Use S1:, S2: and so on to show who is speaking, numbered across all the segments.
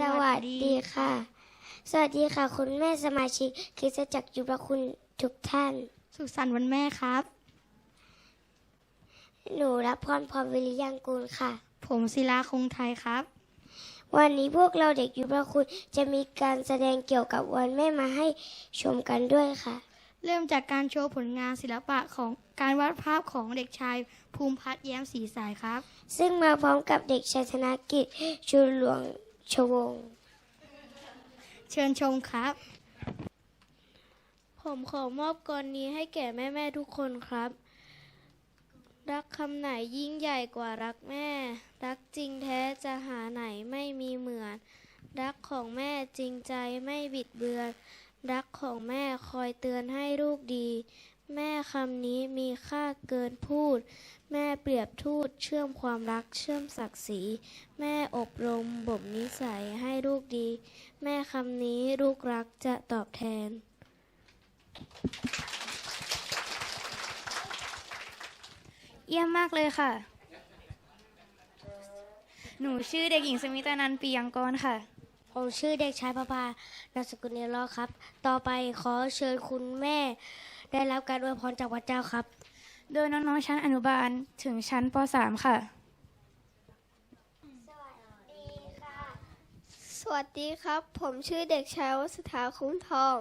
S1: สวัสดีค่ะ สวัสดีค่ะ คุณแม่สมาชิกคริสตจักรยุบคุณทุกท่าน
S2: สุขสันต์วันแม่ครับ
S1: หนูรับพรพรวิริยังกูลค่ะ
S2: ผมศิลาคงไทยครับ
S1: วันนี้พวกเราเด็กยุบคุณจะมีการแสดงเกี่ยวกับวันแม่มาให้ชมกันด้วยค่ะ
S2: เริ่มจากการโชว์ผลงานศิลปะของการวาดภาพของเด็กชาย ภูมิพัฒน์แย้มศรีสายครับ
S1: ซึ่งมาพร้อมกับเด็กชายธนกิจชูหลวง ชวง
S2: เชิญชมครับ
S3: ผมขอมอบกรนี้ให้แก่แม่ ๆ ทุกคนครับ รักคำไหนยิ่งใหญ่กว่ารักแม่ รักจริงแท้จะหาไหนไม่มีเหมือน รักของแม่จริงใจไม่บิดเบือน รักของแม่คอยเตือนให้ลูกดี แม่คำนี้มีค่าเกินพูด แม่เปรียบทูตเชื่อมความรักเชื่อมศักดิ์ศรี แม่อบรมบ่มนิสัยให้ลูกดี แม่คำนี้ลูกรักจะตอบแทน
S4: เยี่ยมมากเลยค่ะ หนูชื่อเด็กหญิงสมิตานันท์ปียังกรค่ะ
S1: ผมชื่อเด็กชายประภานามสกุลเนรอดครับ ต่อไปขอเชิญคุณแม่ ได้รับการอวยพรจากพระเจ้าครับ
S4: โดยน้องๆชั้นอนุบาลถึงชั้นป .3 ค่ะ
S3: สวัสดีครับ ผมชื่อเด็กชายวัสถาคุ้มทอง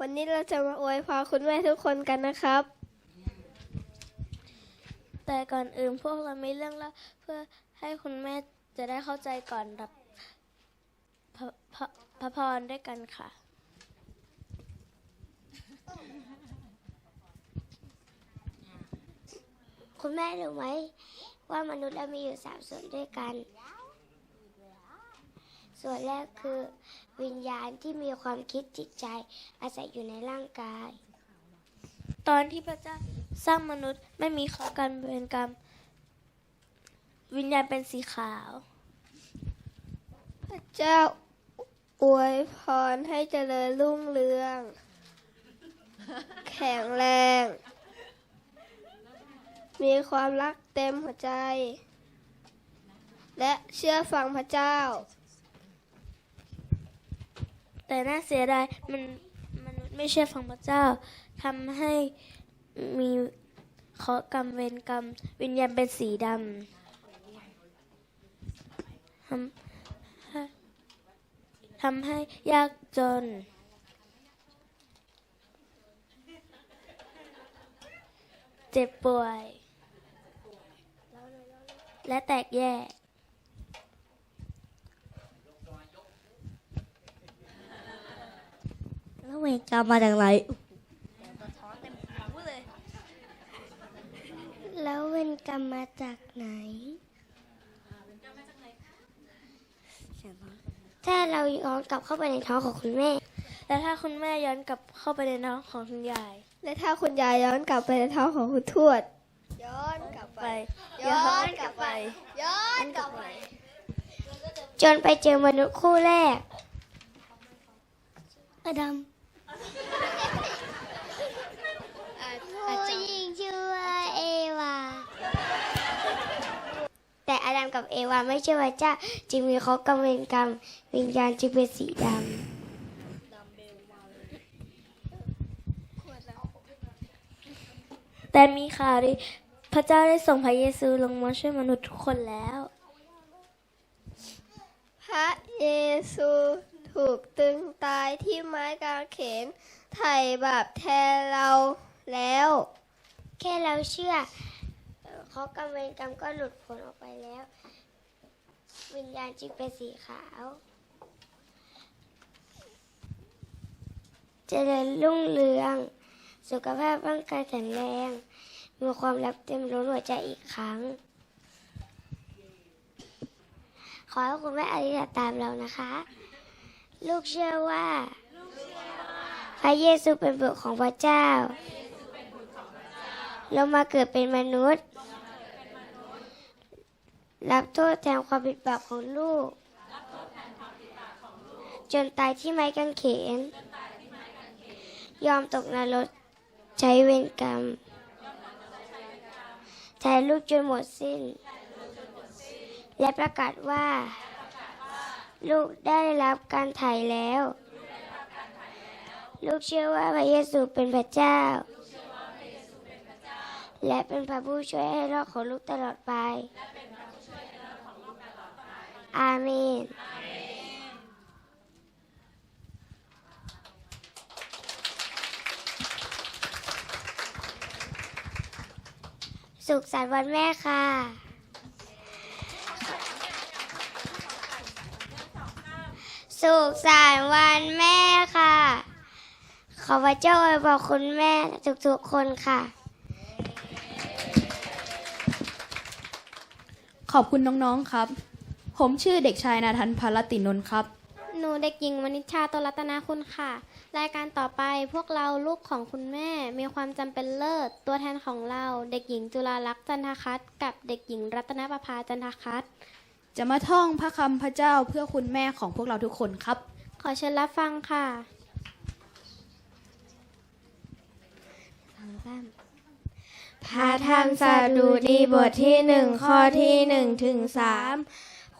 S3: วันนี้เราจะมาอวยพรคุณแม่ทุกคนกันนะครับ แต่ก่อนอื่นพวกเรามีเรื่องเล่าเพื่อให้คุณแม่จะได้เข้าใจก่อนรับพระพระพระพรด้วยกันค่ะ
S1: คุณแม่รู้ไหม ว่ามนุษย์เรามีอยู่สามส่วนด้วยกัน ส่วนแรกคือ วิญญาณที่มีความคิดจิตใจอาศัยอยู่ในร่างกาย
S3: ตอนที่พระเจ้าสร้างมนุษย์ไม่มีข้อการเวรกรรม วิญญาณเป็นสีขาว พระเจ้าอวยพรให้เจริญรุ่งเรือง แข็งแรง มีความรักเต็มหัวใจ และเชื่อฟังพระเจ้า แต่น่าเสียดายมันมนุษย์ไม่เชื่อฟังพระเจ้าทำให้มีเคราะห์กรรมเวรกรรม วิญญาณเป็นสีดำทำให้ทำให้ยากจน เจ็บป่วย และแตกแยก
S1: แล้วเวรกรรมมาจากไหน แล้วเวรกรรมมาจากไหน ถ้าเราย้อนกลับเข้าไปในท้องของคุณแม่
S3: และถ้าคุณแม่ย้อนกลับเข้าไปในท้องของคุณยาย และถ้าคุณยายย้อนกลับไปในท้องของคุณทวดย้อนกลับ ไป ย้อนกลับไป ย้อนกลับไป
S1: จนไปเจอมนุษย์คู่แรก อดัมผู้หญิงชื่อว่าเอวา แต่อดัมกับเอวาไม่เชื่อพระเจ้าจึงมีเขากำเวรกรรมวิญญาณจึงเป็นสีดำ
S3: แต่มีข่าวดี พระเจ้าได้ส่งพระเยซูลงมาช่วยมนุษย์ทุกคนแล้ว พระเยซูถูกตึงตายที่ไม้กางเขนไถ่บาปแทนเราแล้ว
S1: แค่เราเชื่อเอ่อเขากำเวรกรรมก็หลุดพ้นออกไปแล้ว วิญญาณจึงเป็นสีขาว เจริญรุ่งเรือง สุขภาพร่างกายแข็งแรง มีความรักเต็มล้นหัวใจอีกครั้ง ขอให้คุณแม่อธิษฐานตามเรานะคะ ลูกเชื่อว่า พระเยซูเป็นบุตรของพระเจ้า เรามาเกิดเป็นมนุษย์ รับโทษแทนความผิดบาปของลูก จนตายที่ไม้กางเขน ยอมตกนรกใช้เวรกรรม แทนลูกจนหมดสิ้น และประกาศว่า ลูกได้รับการไถ่แล้ว ลูกเชื่อว่าพระเยซูเป็นพระเจ้า และเป็นพระผู้ช่วยให้รอดของลูกตลอดไป อาเมน สุขสันต์วันแม่ค่ะ สุขสันต์วันแม่ค่ะ ขอพระเจ้าอวยพรคุณแม่ทุกๆคนค่ะ
S5: ขอบคุณน้อง ๆ ครับ ผมชื่อเด็กชายนาทันพลตินนท์ครับ
S3: หนูเด็กหญิงวณิชชาตรัตนาคุณค่ะ รายการต่อไปพวกเราลูกของคุณแม่มีความจำเป็นเลิศ ตัวแทนของเราเด็กหญิงจุฬาลักษณ์จันทคัตกับเด็กหญิงรัตนประภาจันทคัต
S5: จะมาท่องพระคำพระเจ้าเพื่อคุณแม่ของพวกเราทุกคนครับ
S3: ขอเชิญรับฟังค่ะ
S6: พระธรรมสดุดีบทที่หนึ่งข้อที่หนึ่งถึงสาม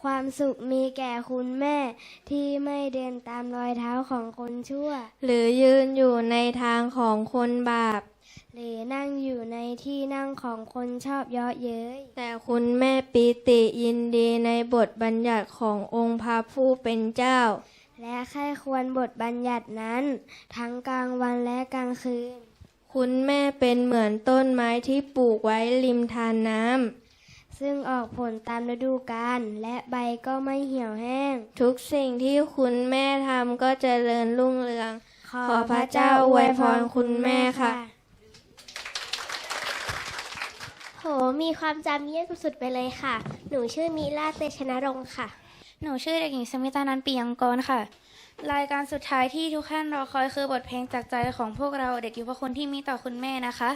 S6: ความสุขมีแก่คุณแม่ ที่ไม่เดินตามรอยเท้าของคนชั่ว หรือยืนอยู่ในทางของคนบาป หรือนั่งอยู่ในที่นั่งของคนชอบเยาะเย้ย แต่คุณแม่ปิติยินดีในบทบัญญัติขององค์พระผู้เป็นเจ้า และใครควรบทบัญญัตินั้น ทั้งกลางวันและกลางคืน คุณแม่เป็นเหมือนต้นไม้ที่ปลูกไว้ริมทานน้ำ ซึ่งออกผลตามฤดูกาลและใบก็ไม่เหี่ยวแห้ง ทุกสิ่งที่คุณแม่ทำก็เจริญรุ่งเรือง ขอพระเจ้าอวยพรคุณแม่ค่ะ
S3: โห มีความจำเยี่ยมสุดๆไปเลยค่ะ หนูชื่อมิลาเตชนรงค์ค่ะ
S4: หนูชื่อเด็กหญิงสมิตานันท์ปียังกรค่ะ รายการสุดท้ายที่ทุกท่านรอคอยคือบทเพลงจากใจของพวกเราเด็กยุวคนที่มีต่อคุณแม่นะคะ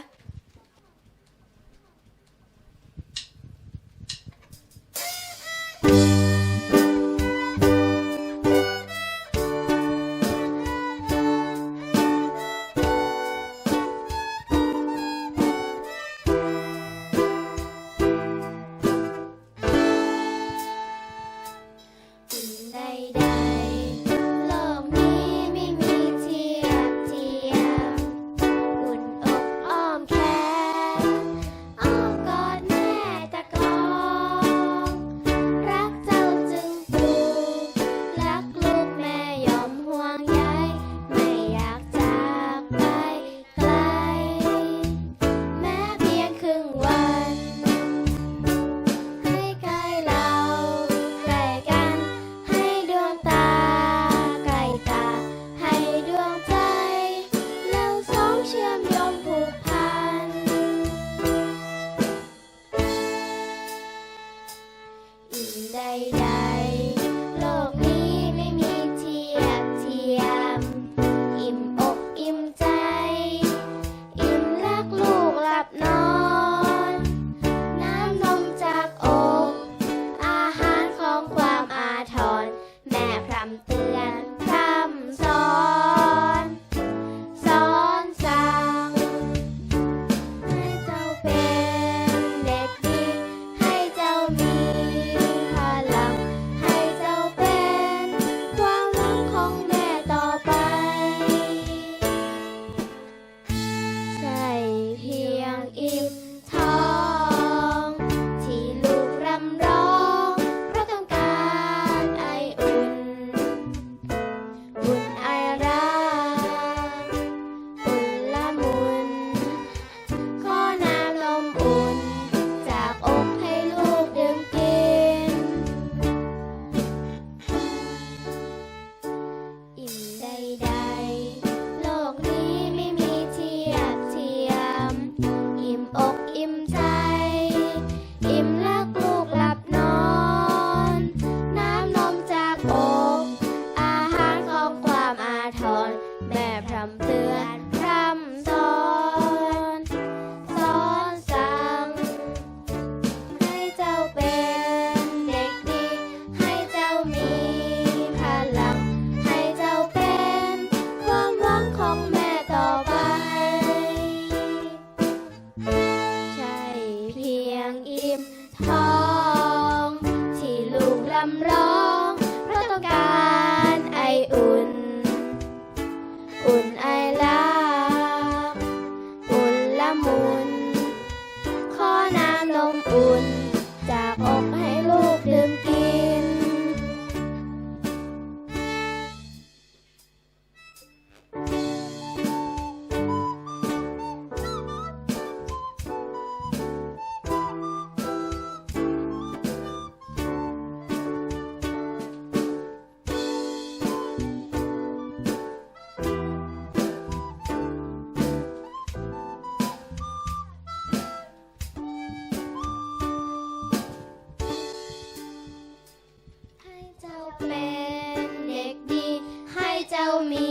S4: เจ้ามี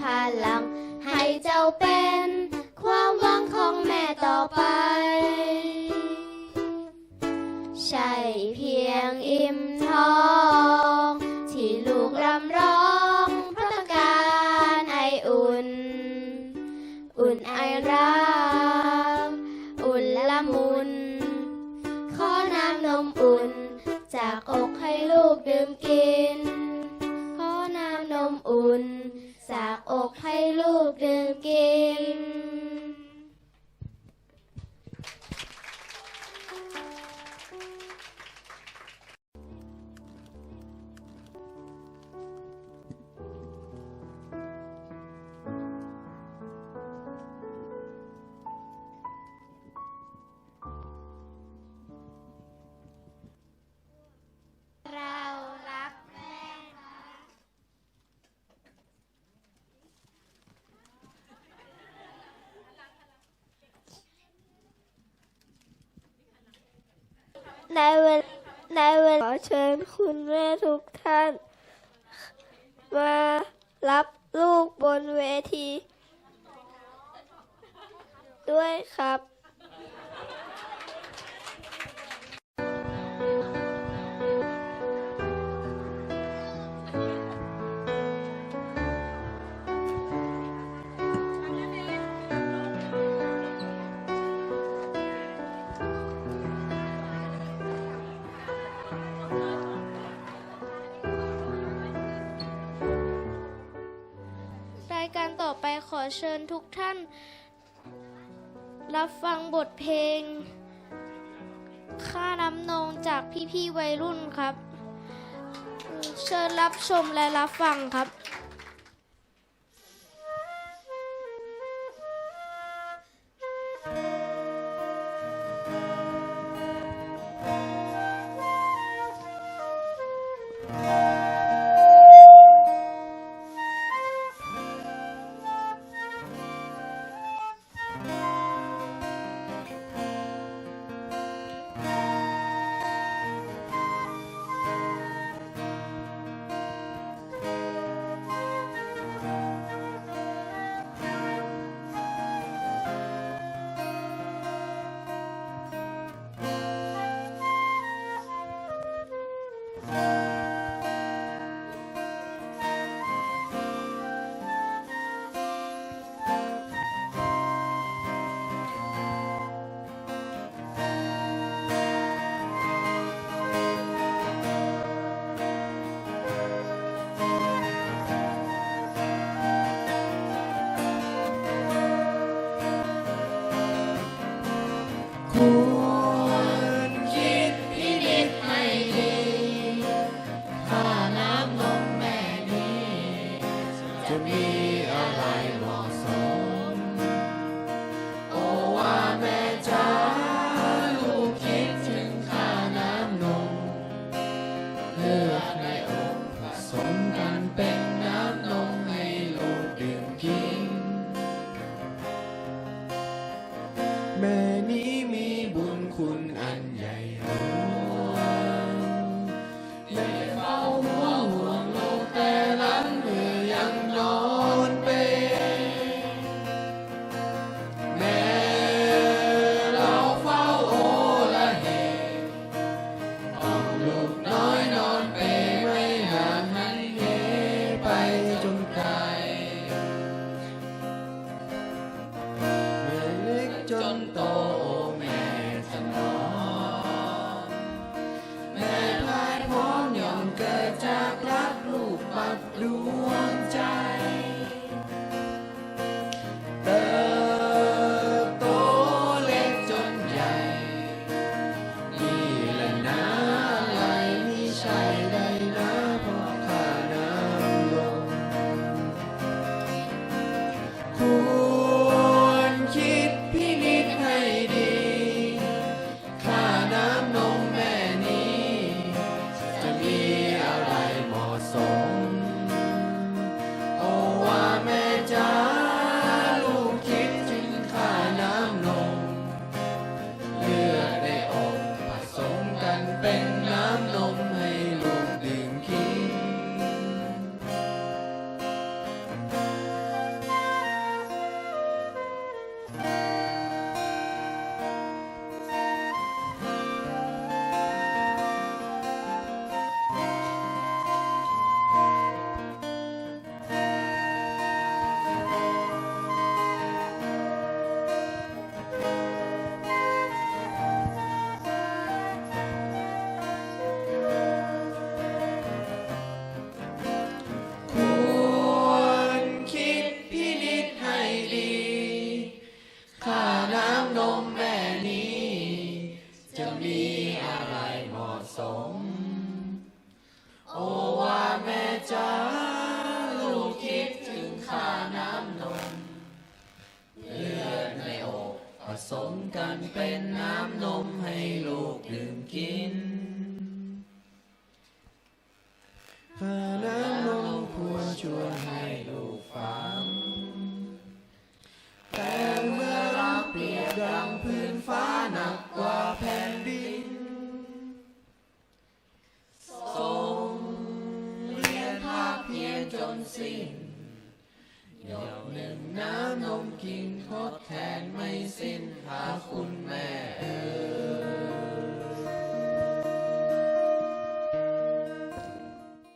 S4: พลัง ให้เจ้าเป็นความหวังของแม่ต่อไป ใช่เพียงอิ่มท้อง ที่ลูกรำร้องพระต้องการไออุ่น อุ่นไอรัก อุ่นละมุน ขอน้ำนมอุ่น จากอกให้ลูกดื่มกิน อุ่น สากอกให้ลูกดื่มกิน
S2: ในเวลในเวลาขอเชิญคุณแม่ทุกท่าน มารับลูกบนเวที ด้วยครับ
S4: ขอเชิญทุกท่าน รับฟังบทเพลง ค่าน้ำนองจากพี่ๆวัยรุ่นครับ เชิญรับชมและรับฟังครับ
S7: ค to me, alive.